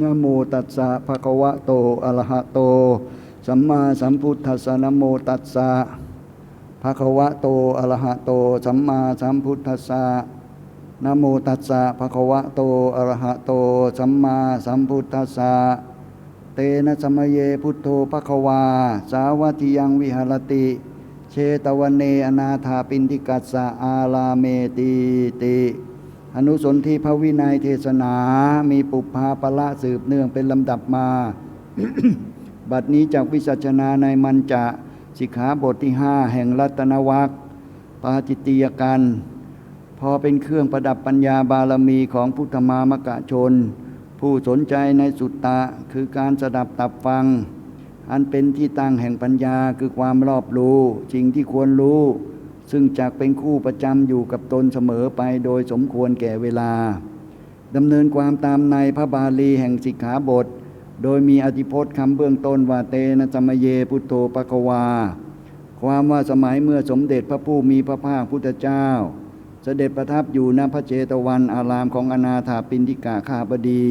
นะโมตัสสะภะคะวะโตอะระหะโต สัมมาสัมพุทธัสสะนะโมตัสสะภะคะวะโตอะระหะโต สัมมาสัมพุทธัสสะนะโมตัสสะภะคะวะโตอะระหะโต สัมมาสัมพุทธัสสะเตนะสมเยพุทโธภะคะวา สาวัติยังวิหารติ เชตวันเนอนาถาปินทิกัสสะอาลาเมตีติ อนุสนที่พระวินัยเทศนา มีปุพาปละสืบเนื่องเป็นลำดับมา บัดนี้จากวิสัชนาในมันจะสิกขาบทที่ห้าแห่งรัตนวัคปาจิตติยกัน พอเป็นเครื่องประดับปัญญาบารมีของพุทธมามกะชน ผู้สนใจในสุตตะคือการสดับตับฟัง อันเป็นที่ตั้งแห่งปัญญาคือความรอบรู้สิ่งที่ควรรู้ ซึ่งจักเป็นคู่ประจำอยู่กับตนเสมอไปโดยสมควรแก่เวลาดำเนินความตามในพระบาลีแห่งสิกขาบท โดยมีอธิพจน์คำเบื้องต้นว่าเตนะจมเยพุทโธปะกวา ความว่าสมัยเมื่อสมเด็จพระผู้มีพระภาคพุทธเจ้า เสด็จประทับอยู่ณพระเจตวันอารามของอนาถาปินทิกาข้าบดี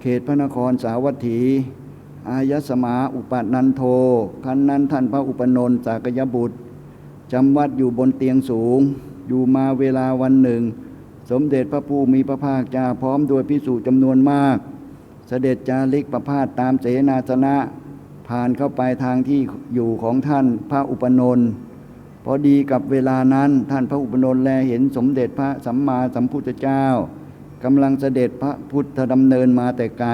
เขตพระนครสาวัตถี อายสมาอุปนันโทคันนั้นท่านพระอุปนนท์สากยบุตร จำวัดอยู่บนเตียงสูง อยู่มาเวลาวันหนึ่ง สมเด็จพระผู้มีพระภาคเจ้าพร้อมโดยพิสูจน์จำนวนมาก เสด็จจาริกประพาสตามเสนาสนะ ผ่านเข้าไปทางที่อยู่ของท่านพระอุปนนท์พอดีกับเวลานั้นท่านพระอุปนนท์แลเห็นสมเด็จพระสัมมาสัมพุทธเจ้ากำลังเสด็จพระพุทธดำเนินมาแต่ไกล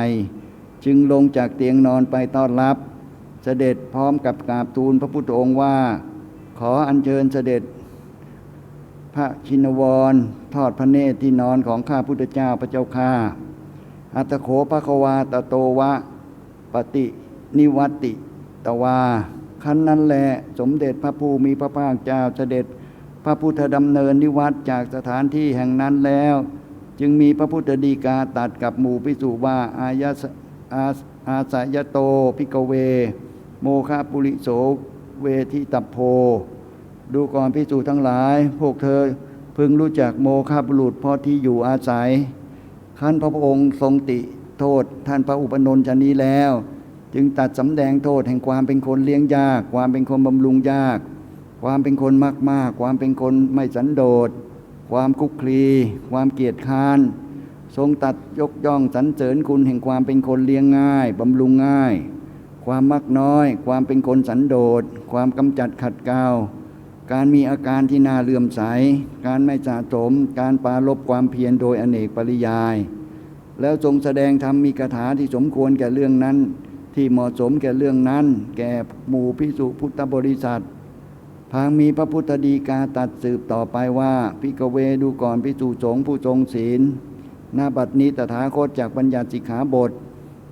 จึงลงจากเตียงนอนไปต้อนรับ เสด็จพร้อมกับกราบทูลพระพุทธองค์ว่า ขออัญเชิญเสด็จ พระชินวร ทอดพระเนตรที่นอนของข้าพุทธเจ้าพระเจ้าข้าอัตโขภควาตโตวะ ปฏินิวัติตวาขั้นนั้นแหละสมเด็จพระผู้มีพระภาคเจ้าเสด็จพระพุทธดำเนินนิวัตจากสถานที่แห่งนั้นแล้ว จึงมีพระพุทธดีกาตัดกับหมู่พิสุว่าอายสอาอาสยโตพิกเว โมคาปุริโส เวทิตัพโพ ดูก่อนพิสูจทั้งหลาย พวกเธอพึงรู้จักโมฆะบุรุษเพราะที่อยู่อาศัยขั้นพระองค์ทรงติโทษท่านพระอุปนนท์ชนนี้แล้ว จึงตัดสำแดงโทษแห่งความเป็นคนเลี้ยงยาก ความเป็นคนบำรุงยาก ความเป็นคนมากมากความเป็นคนไม่สันโดษ ความคุกคลี ความเกียจค้าน ทรงตัดยกย่องสรรเสริญคุณแห่งความเป็นคนเลี้ยงง่ายบำรุงง่าย ความมักน้อย ความเป็นคนสันโดษ ความกำจัดขัดเกลาการมีอาการที่น่าเลื่อมใส การไม่สะสม การปราลบความเพียรโดยอเนกปริยาย แล้วทรงแสดงธรรมมีคาถาที่สมควรแก่เรื่องนั้น ที่เหมาะสมแก่เรื่องนั้น แก่หมู่พิสุพุทธบริษัท พางมีพระพุทธดีกาตัดสืบต่อไปว่าพิกเวดูก่อนพิสุสงผู้ทรงศีลหน้าบัดนี้ตถาคตจากบัญญัติสิกขาบท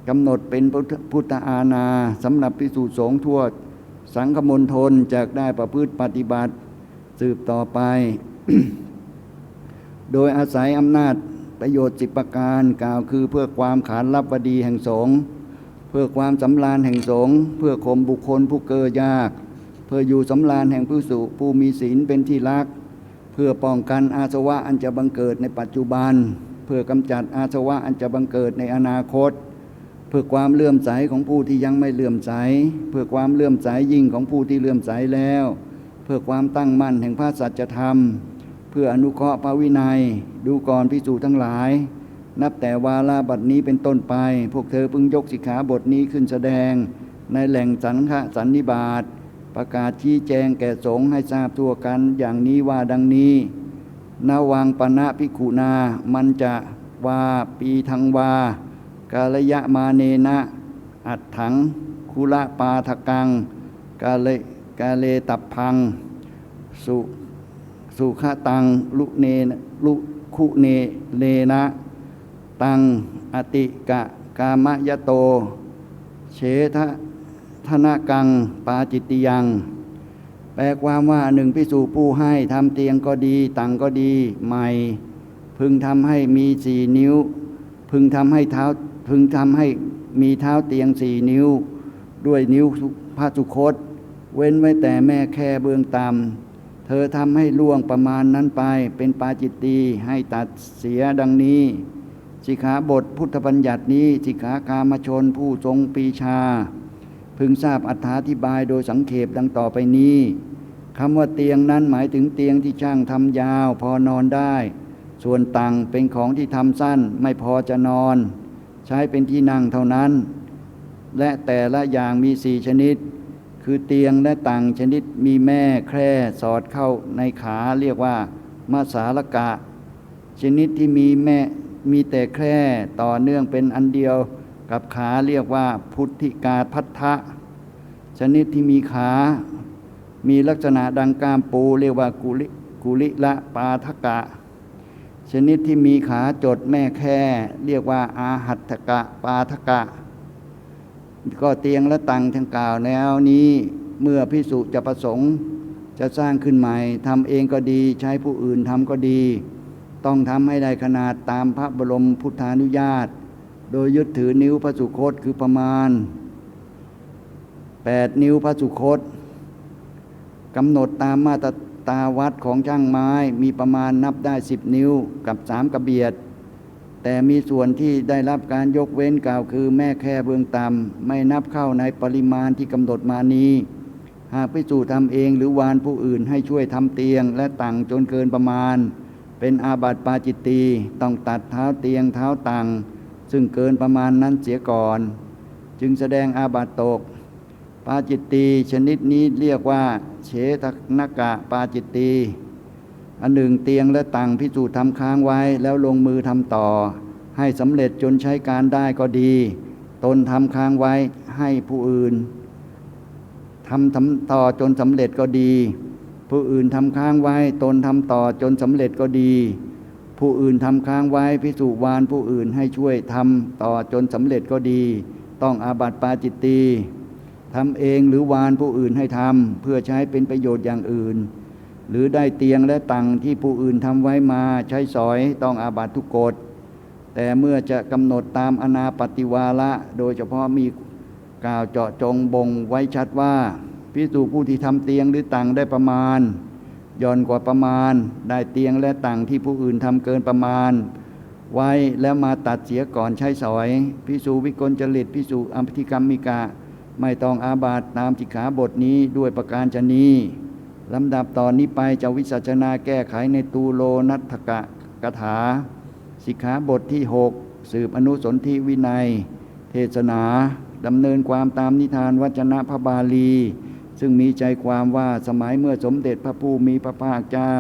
กำหนดเป็นพุทธาณาสำหรับพิสุสงฆ์ทั่ว สังฆมณฑลจากได้ประพฤติปฏิบัติสืบต่อไป โดยอาศัยอำนาจประโยชน์สิบประการกล่าวคือเพื่อความขานรับวดีแห่งสงฆ์เพื่อความสำราญแห่งสงฆ์เพื่อข่มบุคคลผู้เกอยาก เพื่ออยู่สำราญแห่งผู้สุผู้มีศีลเป็นที่รัก เพื่อป้องกันอาสวะอันจะบังเกิดในปัจจุบัน เพื่อกำจัดอาสวะอันจะบังเกิดในอนาคต เพื่อความเลื่อมใสของผู้ที่ยังไม่เลื่อมใส เพื่อความเลื่อมใสยิ่งของผู้ที่เลื่อมใสแล้ว เพื่อความตั้งมั่นแห่งพระสัจธรรม เพื่ออนุเคราะห์พระวินัย ดูก่อนพิสูจทั้งหลาย นับแต่วาลาบัดนี้เป็นต้นไป พวกเธอพึงยกสิกขาบทนี้ขึ้นแสดง ในแหล่งสันฆสันนิบาตประกาศชี้แจงแก่สงฆ์ให้ทราบทั่วกันอย่างนี้ว่าดังนี้นาวังปณะพิกุนา มันจะวาปีทังวา กาลยะมาเนนะ อัดถัง คุละปาทกัง กาเลกาเลตับพัง สุสุขตัง ลุเนลุคุเนเลนะ ตัง อติกะ กามยโต เฉทะธนกัง ปาจิตติยัง แปลความว่าหนึ่งพิสูผู้ให้ทำเตียงก็ดี ตังก็ดี ใหม่ พึงทำให้มีสี่นิ้ว พึงทำให้เท้า พึงทำให้มีเท้าเตียงสี่นิ้ว ด้วยนิ้วพระสุคต เว้นไว้แต่แม่แค่เบื้องต่ำเธอทำให้ล่วงประมาณนั้นไป เป็นปาจิตตีให้ตัดเสียดังนี้สิกขาบทพุทธบัญญัตินี้สิกขากามชนผู้ทรงปีชา พึงทราบอธิบายโดยสังเขปดังต่อไปนี้คำว่าเตียงนั้นหมายถึงเตียงที่ช่างทำยาวพอนอนได้ ส่วนตังเป็นของที่ทำสั้นไม่พอจะนอน ใช้เป็นที่นั่งเท่านั้น และแต่ละอย่างมีสี่ชนิด คือเตียงและตังชนิดมีแม่แคร่สอดเข้าในขาเรียกว่ามาสาลกะ ชนิดที่มีแม่มีแต่แคร่ต่อเนื่องเป็นอันเดียวกับขาเรียกว่าพุทธิกาพัทธะชนิดที่มีขา มีลักษณะดังกามปูเรียกว่ากุลิกุลิละปาทกะ ชนิดที่มีขาจดแม่แค่ เรียกว่าอาหัตถกะปาทกะ ก็เตียงและตังทั้งกล่าวแล้วนี้เมื่อพิสุจะประสงค์จะสร้างขึ้นใหม่ทำเองก็ดีใช้ผู้อื่นทำก็ดี ต้องทำให้ได้ขนาดตามพระบรมพุทธานุญาต โดยยึดถือนิ้วพระสุคตคือประมาณ 8 นิ้วพระสุคตกำหนดตามมาตร ตาวัดของช่างไม้มีประมาณนับได้10นิ้วกับสามกระเบียด แต่มีส่วนที่ได้รับการยกเว้นกล่าวคือแม่แค่เบื้องต่ำไม่นับเข้าในปริมาณที่กำหนดมานี้ หากพิสูจน์ทำเองหรือวานผู้อื่นให้ช่วยทำเตียงและตังจนเกินประมาณ เป็นอาบัติปาจิตตีต้องตัดเท้าเตียงเท้าตังซึ่งเกินประมาณนั้นเสียก่อน จึงแสดงอาบัติตก ปาจิตตีชนิดนี้เรียกว่าเฉทนกะปาจิตตีอันหนึ่งเตียงและตังพิสูจน์ทำค้างไว้แล้วลงมือทำต่อ ให้สำเร็จจนใช้การได้ก็ดี ตนทำค้างไว้ให้ผู้อื่นทำทำต่อจนสำเร็จก็ดี ผู้อื่นทำค้างไว้ ตนทำต่อจนสำเร็จก็ดี ผู้อื่นทำค้างไว้พิสูจวานผู้อื่นให้ช่วยทำต่อจนสำเร็จก็ดี ต้องอาบัติปาจิตตี ทำเองหรือวานผู้อื่นให้ทำเพื่อใช้เป็นประโยชน์อย่างอื่น หรือได้เตียงและตังที่ผู้อื่นทำไว้มาใช้สอยต้องอาบัตทุกกฎแต่เมื่อจะกำหนดตามอนาปฏิวาระโดยเฉพาะมีกล่าวเจาะจงบ่งไว้ชัดว่าพิสูจผู้ที่ทำเตียงหรือตังได้ประมาณย่อนกว่าประมาณ ได้เตียงและตังที่ผู้อื่นทำเกินประมาณ ไว้แล้วมาตัดเสียก่อนใช้สอยพิสูวิกลจริตพิสูอัมพิกรรมมิกา ไม่ต้องอาบัตตามจิกขาบทนี้ด้วยประการชนีลำดับตอนนี้ไปจะวิสัชนาแก้ไขในตูโลนัตถกะกถา สิกขาบทที่ 6 สืบอนุสนธิวินัย เทศนาดำเนินความตามนิทานวัจนะพระบาลี ซึ่งมีใจความว่าสมัยเมื่อสมเด็จพระผู้มีพระภาคเจ้า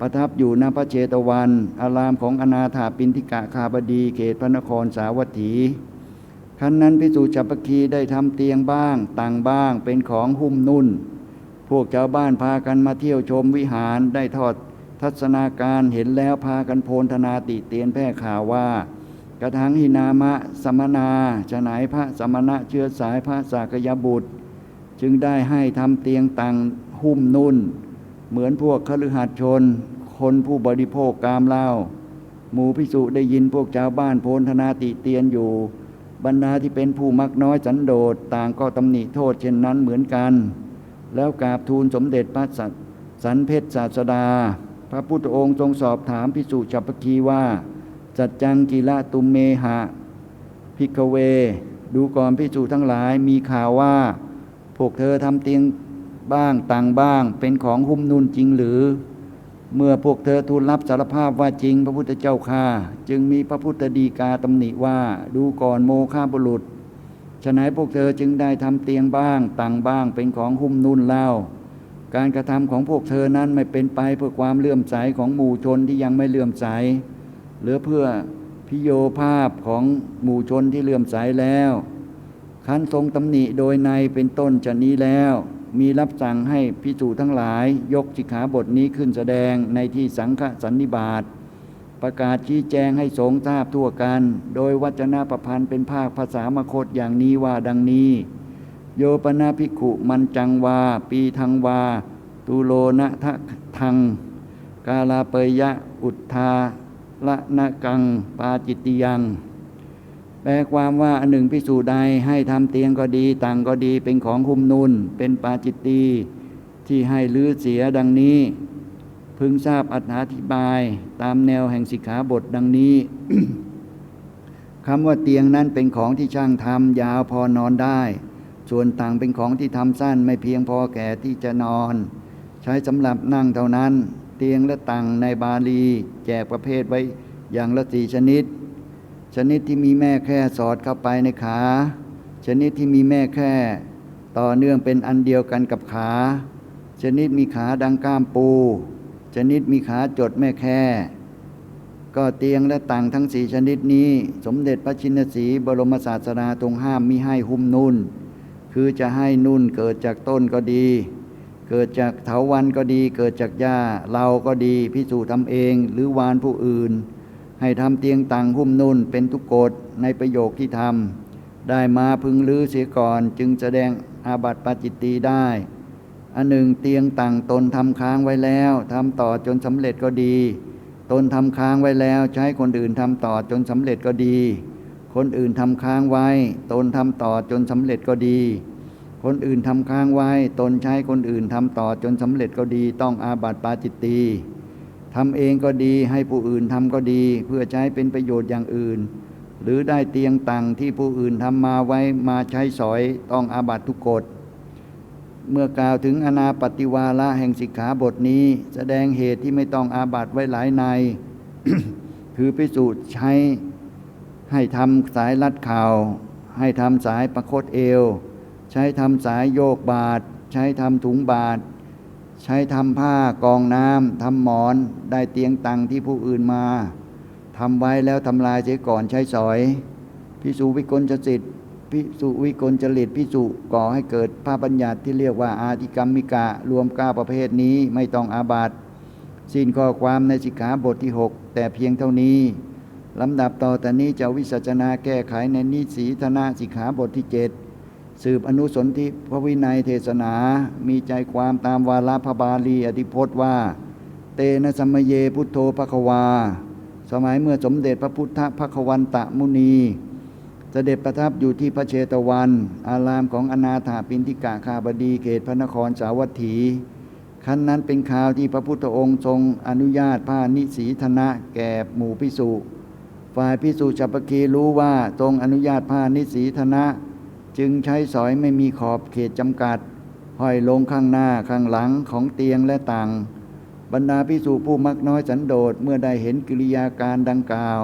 ประทับอยู่ณพระเชตวัน อารามของอนาถาปินทิกะคาบดีเขตพระนครสาวัตถี ครั้นนั้นพิสูจน์จัปคีได้ทำเตียงบ้างต่างบ้างเป็นของหุ้มนุ่น พวกชาวบ้านพากันมาเที่ยวชมวิหารได้ทอดทัศนาการเห็นแล้วพากันโพลธนาติเตียนแพร่ข่าวว่ากระทั่งหินามะสมนาจะไหนพระสมณะเชื้อสายพระสากยบุตร จึงได้ให้ทำเตียงตังหุ้มนุ่น เหมือนพวกคฤหัสถชน คนผู้บริโภคกามเหล้าหมู่พิสุได้ยินพวกชาวบ้านโพลธนาติเตียนอยู่ บรรดาที่เป็นผู้มักน้อยสันโดษต่างก็ตำหนิโทษเช่นนั้นเหมือนกัน แล้วกราบทูลสมเด็จพระสัสันเพชรศาสดา พระพุทธองค์ทรงสอบถามพิสุจัปคีว่า จัดจังกีละตุมเมหะ พิกเว ดูก่อนพิสุทั้งหลายมีข่าวว่า พวกเธอทำเตียงบ้างต่างบ้างเป็นของหุ้มนุ่นจริงหรือ เมื่อพวกเธอทูลรับสารภาพว่าจริงพระพุทธเจ้าค่าจึงมีพระพุทธดีกาตำหนิว่าดูก่อนโมฆะบุรุษฉะนั้นพวกเธอจึงได้ทำเตียงบ้างต่างบ้างเป็นของหุ้มนุ่นเล่า การกระทำของพวกเธอนั้นไม่เป็นไปเพื่อความเลื่อมใสของหมู่ชนที่ยังไม่เลื่อมใสหรือเพื่อพิโยภาพของหมู่ชนที่เลื่อมใสแล้วคันทรงตำหนิโดยในเป็นต้นจะนี้แล้ว มีรับสั่งให้พิจูทั้งหลาย ยกสิกขาบทนี้ขึ้นแสดงในที่สังฆสันนิบาตประกาศชี้แจงให้สงฆ์ทราบทั่วกัน โดยวจนะประพันธ์เป็นภาคภาษามคตอย่างนี้ว่าดังนี้ โยปนาภิกขุมันจังวา ปีทังวาตุโลนะทะทัง กาลาเปยยะ อุทธาละนะกัง ปาจิตติยัง ลความว่าอันหนึ่งพิสูจน์ใดให้ทำเตียงก็ดีต่างก็ดีเป็นของหุ้มนุนเป็นปาจิตตีที่ให้ลื้อเสียดังนี้ พึงทราบอธิบายตามแนวแห่งสิกขาบทดังนี้คำว่าเตียงนั้นเป็นของที่ช่างทำยาวพอนอนได้ ส่วนต่างเป็นของที่ทำสั้นไม่เพียงพอแก่ที่จะนอน ใช้สำหรับนั่งเท่านั้น เตียงและตังในบาลี แจกประเภทไว้อย่างละสี่ชนิด ชนิดที่มีแม่แค่สอดเข้าไปในขา ชนิดที่มีแม่แค่ ต่อเนื่องเป็นอันเดียวกันกับขา ชนิดมีขาดังก้ามปู ชนิดมีขาจดแม่แค่ ก็เตียงและต่างทั้งสี่ชนิดนี้ สมเด็จพระชินสีบรมศาสดาทรงห้ามมิให้หุ้มนุ่น คือจะให้นุ่นเกิดจากต้นก็ดีเกิดจากเถาวันก็ดี เกิดจากหญ้า เราก็ดีพิสูจน์ทำเอง หรือวานผู้อื่น ให้ทำเตียงต่างหุ้มนุ่นเป็นทุกกฎในประโยคที่ทำได้มาพึงลื้อเสียก่อนจึงแสดงอาบัติปาจิตตีได้ อันหนึ่งเตียงต่างตนทำค้างไว้แล้วทำต่อจนสำเร็จก็ดี ตนทำค้างไว้แล้วใช้คนอื่นทำต่อจนสำเร็จก็ดี คนอื่นทำค้างไว้ ตนทำต่อจนสำเร็จก็ดี คนอื่นทำค้างไว้ ตนใช้คนอื่นทำต่อจนสำเร็จก็ดี ต้องอาบัติปาจิตตี ทำเองก็ดีให้ผู้อื่นทำก็ดี เพื่อใช้เป็นประโยชน์อย่างอื่น หรือได้เตียงตังที่ผู้อื่นทำมาไว้มาใช้สอยต้องอาบัตทุกกฎเมื่อกล่าวถึงอนาปฏิวาระแห่งสิกขาบทนี้ แสดงเหตุที่ไม่ต้องอาบัตไว้หลายใน คือพิสูจน์ใช้ให้ทำสายลัดเข่าให้ทำสายประคตเอว ใช้ทำสายโยกบาท ใช้ทำถุงบาท ใช้ทำผ้ากองน้ำทำหมอนได้เตียงตังที่ผู้อื่นมาทำไว้แล้วทำลายเสียก่อนใช้สอยพิสูวิกลจสิทธิพิสุวิกลจริตพิสุก่อให้เกิดภาพบัญญัติที่เรียกว่าอาติกรรมมิกะ รวมก้าประเภทนี้ไม่ต้องอาบัตสิ้นข้อความในสิกขาบทที่ 6 แต่เพียงเท่านี้ลำดับต่อแต่นี้จะวิสัชนาแก้ไขในนิสีธนาสิกขาบทที่ 7 สืบอนุสนธิพระวินัยเทศนา มีใจความตามวาระพระบาลีอธิพจน์ว่า เตนะสัมเยพุทโธภควา สมัยเมื่อสมเด็จพระพุทธภควันตะมุนีเสด็จประทับอยู่ที่พระเชตวัน อารามของอนาถาปินทิกาคาบดีเขตพระนครสาวัตถีขั้นนั้นเป็นข่าวที่พระพุทธองค์ทรงอนุญาตผ้านิสีธนะแก่หมู่พิสุฝ่ายพิสุจัปกีรู้ว่าทรงอนุญาตผ้านิสีธนะ จึงใช้สอยไม่มีขอบเขตจำกัดห้อยลงข้างหน้าข้างหลังของเตียงและต่าง บรรดาพิสุผู้มักน้อยสันโดษเมื่อได้เห็นกิริยาการดังกล่าว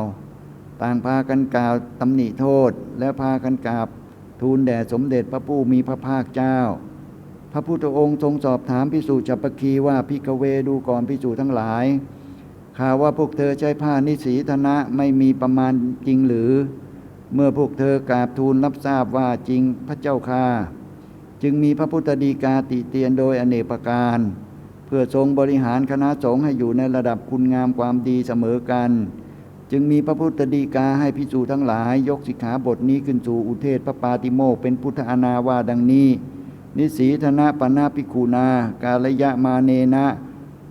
ต่างพากันกล่าวตำหนิโทษและพากันกราบทูลแด่สมเด็จพระผู้มีพระภาคเจ้า พระพุทธองค์ทรงสอบถามพิสูจน์จัปคีว่าพิกเวดูก่อนพิสูจน์ทั้งหลายข่าวว่าพวกเธอใช้ผ้านิสีธนะไม่มีประมาณจริงหรือ เมื่อพวกเธอกราบทูลรับทราบว่าจริงพระเจ้าค่าจึงมีพระพุทธดีกาติเตียนโดยอเนกประการ เพื่อทรงบริหารคณะสงฆ์ให้อยู่ในระดับคุณงามความดีเสมอกัน จึงมีพระพุทธดีกาให้พิสูจทั้งหลายยกสิกขาบทนี้ขึ้นสู่อุเทศพระปาติโมกเป็นพุทธอนาว่าดังนี้ นิสีธนะปนาภิกขุนา กาลยะมาเนนะ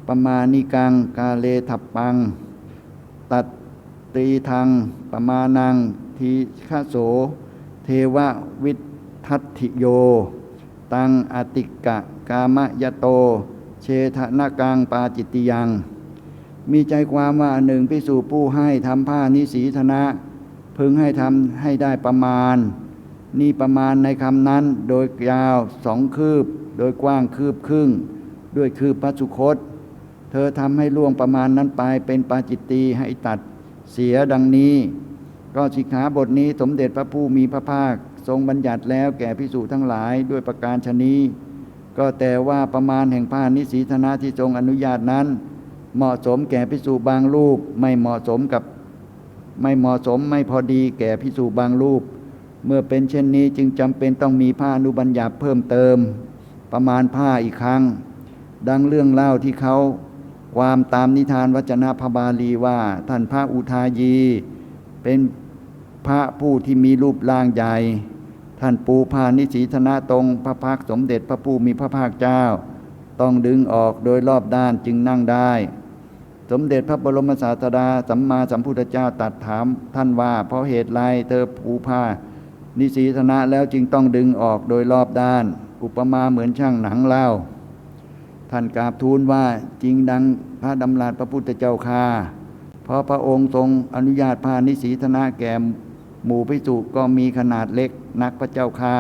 ปมานิกัง กาเลทับปัง ตัดตีทังปมานัง ทีฆาโส เทววิทัตถิโย ตังอติกะกามยโต เชทนากังปาจิตติยัง มีใจความว่าหนึ่งพิสูจผู้ให้ทำผ้านิสีธนะ พึงให้ทำให้ได้ประมาณ นี่ประมาณในคำนั้นโดยยาวสองคืบ โดยกว้างคืบครึ่ง ด้วยคืบพระสุคต เธอทำให้ล่วงประมาณนั้นไปเป็นปาจิตตีให้ตัดเสียดังนี้ ก็สิกขาบทนี้สมเด็จพระผู้มีพระภาค ทรงบัญญัติแล้วแก่พิสูจทั้งหลายด้วยประการชนี้ ก็แต่ว่าประมาณแห่งผ้านิสีธนะที่ทรงอนุญาตนั้น เหมาะสมแก่พิสูจบางรูปไม่เหมาะสมกับไม่เหมาะสมไม่พอดีแก่พิสูจบางรูป เมื่อเป็นเช่นนี้จึงจำเป็นต้องมีผ้าอนุบัญญัติเพิ่มเติม ประมาณผ้าอีกครั้ง ดังเรื่องเล่าที่เขาความตามนิทานวจนะพระบาลีว่าท่านพระอุทายี เป็น พระผู้ที่มีรูปร่างใหญ่ ท่านปูพานิสีธนะตรงพระพักสมเด็จพระผู้มีพระภาคเจ้า ต้องดึงออกโดยรอบด้านจึงนั่งได้ สมเด็จพระบรมศาสดาสัมมาสัมพุทธเจ้าตัดถามท่านว่าเพราะเหตุไรเธอผูผ้านิสีธนะแล้วจึงต้องดึงออกโดยรอบด้าน อุปมาเหมือนช่างหนังเล่า ท่านกราบทูลว่าจริงดังพระดำรัสพระพุทธเจ้าค่าเพราะพระองค์ทรงอนุญาตพานิสีธนะแก่ หมู่พิจุก็มีขนาดเล็กนักพระเจ้าค่า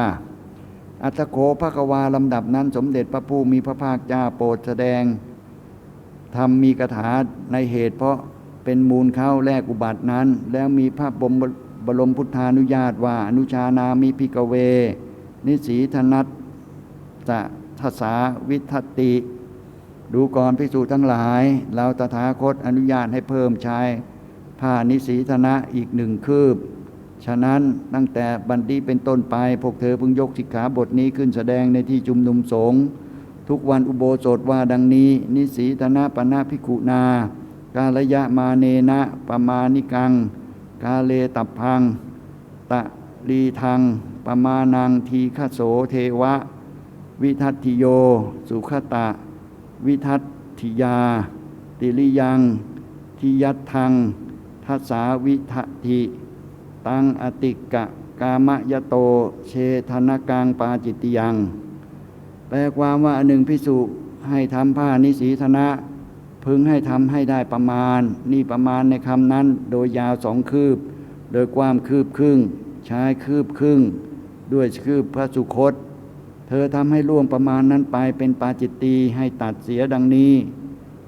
อัตโขภควาลำดับนั้นสมเด็จพระผู้มีพระภาคเจ้าโปรดแสดงทำมีคาถาในเหตุเพราะเป็นมูลเข้าแลกอุบัตินั้น แล้วมีพระบรมบรมพุทธานุญาตว่าอนุชานามิพิกเว นิสีธนัตจะทัสาวิทติ ดูก่อนพิสูทั้งหลาย เราตถาคตอนุญาตให้เพิ่มใช้ผ้านิสีธนะอีกหนึ่งคืบ ฉะนั้นตั้งแต่บันดีเป็นต้นไป พวกเธอเพิ่งยกสิกขาบทนี้ขึ้นแสดงในที่จุมนุมสงฆ์ทุกวันอุโบสถว่าดังนี้ นิสีธนะปนะพิกุนา กาลยะมาเนนะปมานิกัง กาเลตับพัง ตะลีทังปมานังทีฆโสเทวะ วิทัตติโย สุขตะ วิทัตถิยา ติลิยังทิยัตทังทัสสาวิทัติ ตังอติกะกามยโตเชธนกังปาจิตติยัง แปลความว่าหนึ่งพิสุให้ทำผ้านิสีธนะ พึงให้ทำให้ได้ประมาณ นี่ประมาณในคำนั้น โดยยาวสองคืบ โดยความคืบครึ่งใช้คืบครึ่ง ด้วยคืบพระสุคต เธอทำให้ล่วงประมาณนั้นไปเป็นปาจิตตีให้ตัดเสียดังนี้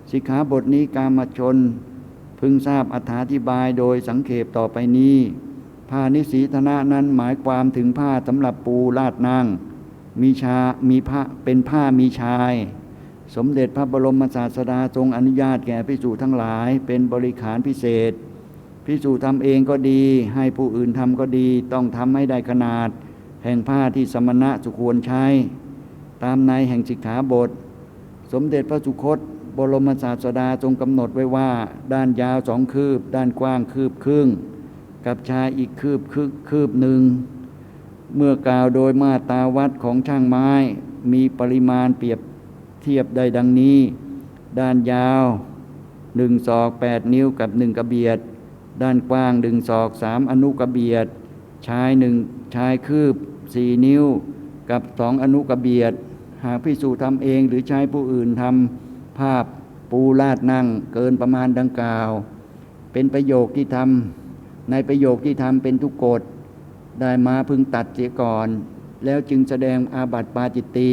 สิกขาบทนี้กามชน พึงทราบอธิบายโดยสังเขปต่อไปนี้ ผ้านิสีธนะนั้นหมายความถึงผ้าสำหรับปูลาดนั่งมีชา มีผ้า เป็นผ้ามีชาย สมเด็จพระบรมศาสดาทรงอนุญาตแก่พิสูจทั้งหลาย เป็นบริขารพิเศษ พิสูจทำเองก็ดี ให้ผู้อื่นทำก็ดี ต้องทำให้ได้ขนาด แห่งผ้าที่สมณะสุควรใช้ ตามในแห่งสิกขาบท สมเด็จพระสุคต บรมศาสดาทรงกำหนดไว้ว่า ด้านยาวสองคืบ ด้านกว้างคืบครึ่ง กับชายอีกคืบคืบคืบหนึ่ง เมื่อกล่าวโดยมาตาวัดของช่างไม้ มีปริมาณเปรียบเทียบได้ดังนี้ ด้านยาวหนึ่งศอกแปดนิ้วกับหนึ่งกระเบียด ด้านกว้างหนึ่งศอกสามอนุกระเบียด ชายหนึ่งชายคืบสี่นิ้ว กับสองอนุกระเบียด หากพิสูจน์ทำเองหรือใช้ผู้อื่นทำภาพปูลาดนั่งเกินประมาณดังกล่าว เป็นประโยคที่ทำ ในประโยคที่ทำเป็นทุกกฎได้มาพึงตัดเสียก่อน แล้วจึงแสดงอาบัติปาจิตตี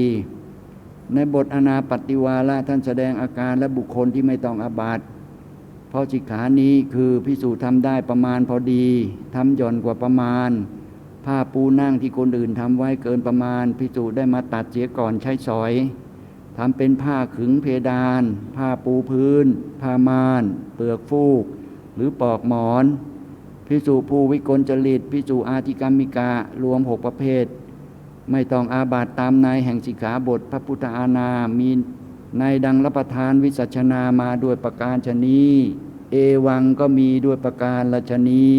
ในบทอนาปฏิวาระท่านแสดงอาการและบุคคลที่ไม่ต้องอาบัติเพราะสิกขานี้คือพิสูจน์ทำได้ประมาณพอดีทำหย่อนกว่าประมาณ ผ้าปูนั่งที่คนอื่นทำไว้เกินประมาณ พิสูจน์ได้มาตัดเสียก่อนใช้สอยทำเป็นผ้าขึงเพดาน ผ้าปูพื้น ผ้าม่าน เปลือกฟูก หรือปลอกหมอน พิสูภูวิกลจริตพิสูอาธิกรรมิกา รวมหกประเภท ไม่ต้องอาบัตตามในายแห่งสิกขาบทพระพุทธานา มีในดังรับประทานวิสัชนามาด้วยประการชนีเอวังก็มีด้วยประการละชนี